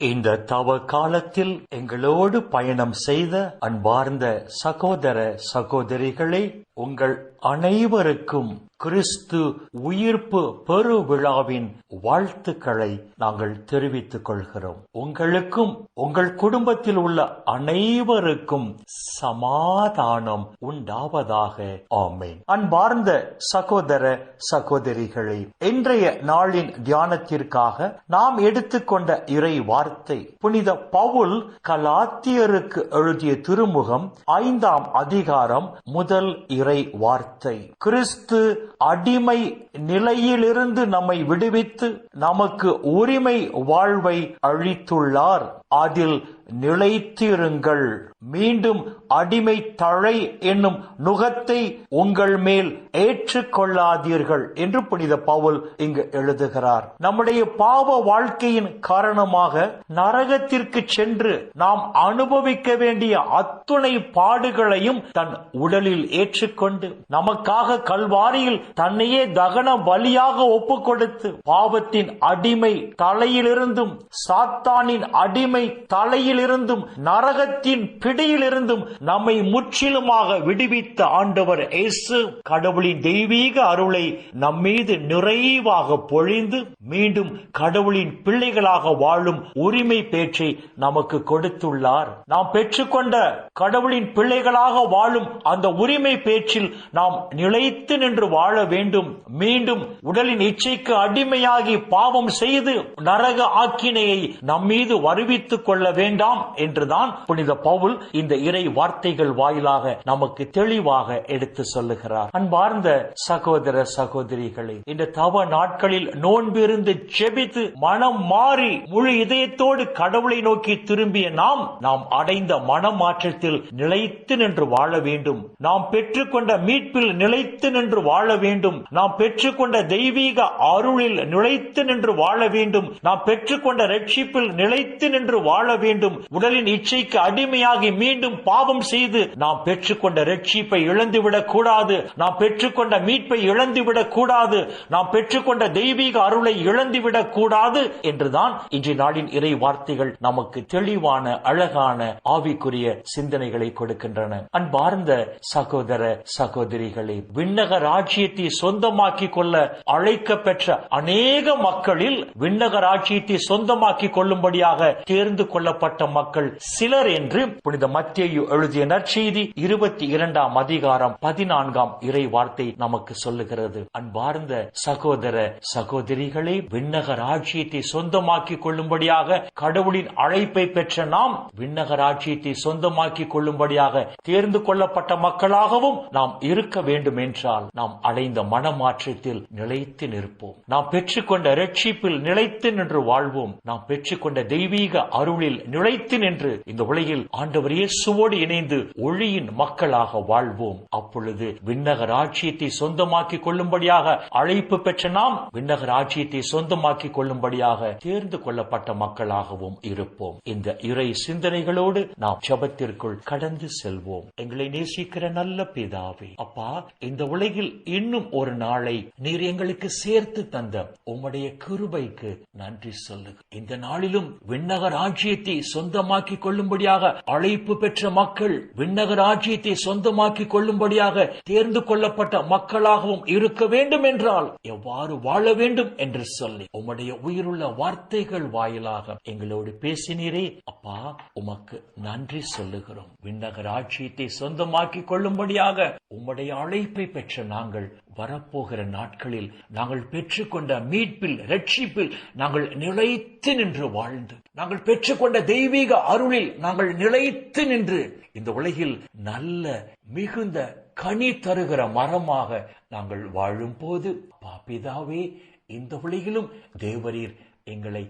இந்த தவ காலத்தில் எங்களோடு பயணம் செய்த அன்பார்ந்த சகோதர சகோதரிகளே உங்கள் அனைவருக்கும் கிறிஸ்து உயிர்ப்பு பெரு விழாவின் வாழ்த்துக்களை நாங்கள் தெரிவித்துக் கொள்கிறோம். உங்களுக்கும் உங்கள் குடும்பத்தில் உள்ள அனைவருக்கும் சமாதானம் உண்டாவதாக. ஆமேன். அன்பார்ந்த சகோதர சகோதரிகளே இன்றைய நாளின் தியானத்திற்காக நாம் எடுத்துக்கொண்ட இறை வார்த்தை புனித பவுல் கலாத்தியருக்கு எழுதிய திருமுகம் ஐந்தாம் அதிகாரம் முதல் இறை வார்த்தை. கிறிஸ்து அடிமை நிலையிலிருந்து நம்மை விடுவித்து நமக்கு உரிமை வாழ்வை அளித்துள்ளார். அதில் நிலைத்திருங்கள். மீண்டும் அடிமை தழை என்னும் நுகத்தை உங்கள் மேல் ஏற்றுக்கொள்ளாதீர்கள் என்று புனித பவுல் இங்கு எழுதுகிறார். நம்முடைய பாவ வாழ்க்கையின் காரணமாக நரகத்திற்கு சென்று நாம் அனுபவிக்க வேண்டிய அத்துணை பாடுகளையும் தன் உடலில் ஏற்றுக்கொண்டு நமக்காக கல்வாரியில் தன்னையே தகன பலியாக ஒப்பு கொடுத்து பாவத்தின் அடிமை தலையிலிருந்தும் சாத்தானின் அடிமை தலையிலிருந்தும் நரகத்தின் பிடியிலிருந்தும் நம்மை முற்றிலுமாக விடுவித்த ஆண்டவர் இயேசு கடவுளின் தெய்வீக அருளை நம்மீது நிறைவாக பொழிந்து மீண்டும் கடவுளின் பிள்ளைகளாக வாழும் உரிமை பேச்சை நமக்கு கொடுத்துள்ளார். நாம் பெற்றுக்கொண்ட கடவுளின் பிள்ளைகளாக வாழும் அந்த உரிமை பேச்சில் நாம் நிலைத்து நின்று வாழ வேண்டும். மீண்டும் உடலின் இச்சைக்கு அடிமையாகி பாவம் செய்து நரக ஆக்கினையை நம்மீது வருவித்துக் கொள்ள வேண்டாம் என்றுதான் புனித பவுல் இந்த இறை வார்த்தைகள் வாயிலாக நமக்கு தெளிவாக எடுத்து சொல்லுகிறார். அன்பார்ந்த சகோதர சகோதரிகளே இந்த தவ நாட்களில் நோன்பிருந்து செபித்து மனம் மாறி முழு இதயத்தோடு கடவுளை நோக்கி திரும்பிய நாம் நாம் அடைந்த மனமாற்றத்தில் நிலைத்து நின்று வாழ வேண்டும். நாம் பெற்றுக்கொண்ட மீட்பில் நிலைத்து நின்று வாழ வேண்டும். நாம் பெற்றுக்கொண்ட தெய்வீக அருளில் நிலைத்து நின்று வாழ வேண்டும். நாம் பெற்றுக்கொண்ட ரட்சிப்பில் நிலைத்து நின்று வாழ வேண்டும். உடலின் இச்சைக்கு அடிமையாகி ஆகி மீண்டும் பாவம் செய்து நாம் பெற்றுக்கொண்ட ரட்சிப்பை இழந்துவிடக் கூடாது. நாம் பெற்றுக்கொண்ட மீட்பை இழந்துவிடக் கூடாது. நாம் பெற்றுக்கொண்ட தெய்வீக அருளை இழந்துவிடக் கூடாது என்றுதான் இன்று நாளின் இறை வார்த்தைகள் நமக்கு தெளிவான அழகான ஆவிக்குரிய சிந்தனைகளை கொடுக்கின்றன. அன்பார்ந்த சகோதர சகோதரிகளே விண்ணக ராஜ்யத்தை சொந்தமாக்கிக் கொள்ள அழைக்க பெற்ற அநேக மக்களில் விண்ணக ராஜ்யத்தை சொந்தமாக்கிக் கொள்ளும்படியாக தேர்ந்து கொள்ளப்பட்ட மக்கள் சிலர் என்று புனித புனித மத்தியு எழுதிய நற்செய்தி இருபத்தி இரண்டாம் அதிகாரம் பதினான்காம் இறை வார்த்தை நமக்கு சொல்லுகிறது. அன்பார்ந்த சகோதர சகோதரிகளே விண்ணகர் ஆட்சியத்தை சொந்தமாக்கிக் கொள்ளும்படியாக கடவுளின் அழைப்பை பெற்ற நாம் விண்ணகர் ஆட்சியத்தை சொந்தமாக்கிக் கொள்ளும்படியாக தேர்ந்து கொள்ளப்பட்ட மக்களாகவும் நாம் இருக்க வேண்டும் என்றால் நாம் அடைந்த மனமாற்றத்தில் நிலைத்து நிற்போம். நாம் பெற்றுக்கொண்ட ரட்சிப்பில் நிலைத்து நின்று வாழ்வோம். நாம் பெற்றுக்கொண்ட தெய்வீக அருளில் நிலைத்து நின்று இந்த உலகில் ஆண்டவர் ஆண்டவர் இயேசுவோடு இணைந்து ஒளியின் மக்களாக வாழ்வோம். அப்பொழுது விண்ணக ராஜ்யத்தை சொந்தமாக்கிக் கொள்ளும்படியாக அழைப்பு பெற்ற நாம் விண்ணக ராஜ்யத்தை சொந்தமாக்கிக் கொள்ளும்படியாக தேர்ந்து கொள்ளப்பட்ட மக்களாகவும் இருப்போம். இந்த இறை சிந்தனைகளோடு நாம் ஜபத்திற்குள் கடந்து செல்வோம். எங்களை நேசிக்கிற நல்ல பிதாவே அப்பா இந்த உலகில் இன்னும் ஒரு நாளை நீர் எங்களுக்கு சேர்த்து தந்த உம்முடைய கிருபைக்கு நன்றி சொல்லுங்க இந்த நாளிலும் விண்ணக ராஜ்யத்தை சொந்தமாக்கிக் கொள்ளும்படியாக அழை அழைப்பு பெற்ற மக்கள் விண்ணக ராஜ்யத்தை சொந்தமாக்கிக் கொள்ளும்படியாக தேர்ந்து கொள்ளப்பட்ட மக்களாகவும் இருக்க வேண்டும் என்றால் எவ்வாறு வாழ வேண்டும் என்று சொல்லி உம்முடைய உயிருள்ள வார்த்தைகள் வாயிலாக எங்களோடு பேசினீரே. அப்பா உமக்கு நன்றி சொல்லுகிறோம். விண்ணக ராஜ்யத்தை சொந்தமாக்கிக் கொள்ளும்படியாக உம்முடைய அழைப்பை பெற்ற நாங்கள் வரப்போகிற நாட்களில் நாங்கள் பெற்றுக்கொண்ட மீட்பில் ரட்சிப்பில் நாங்கள் நிலைத்து நின்று வாழ்ந்து நாங்கள் பெற்றுக்கொண்ட தெய்வீக அருளில் நாங்கள் நிலைத்து நின்று இந்த உலகில் நல்ல மிகுந்த கனி தருகிற மரமாக நாங்கள் வாழும் போது பாப்பிதாவே இந்த உலகிலும் தேவரீர் எங்களை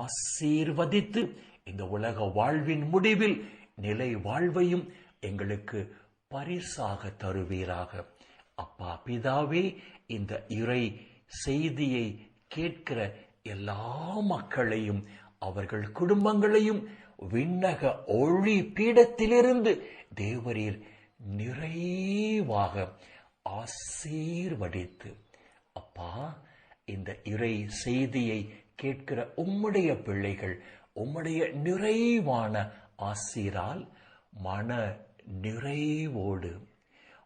ஆசீர்வதித்து இந்த உலக வாழ்வின் முடிவில் நிலை வாழ்வையும் எங்களுக்கு பரிசாக தருவீராக. அப்பா பிதாவே இந்த இறை செய்தியை கேட்கிற எல்லா மக்களையும் அவர்கள் குடும்பங்களையும் விண்ணக ஒளி பீடத்திலிருந்து தேவரீர் நிறைவாக ஆசீர்வடித்து அப்பா இந்த இறை செய்தியை கேட்கிற உம்முடைய பிள்ளைகள் உம்முடைய நிறைவான ஆசிரால் மன நிறைவோடு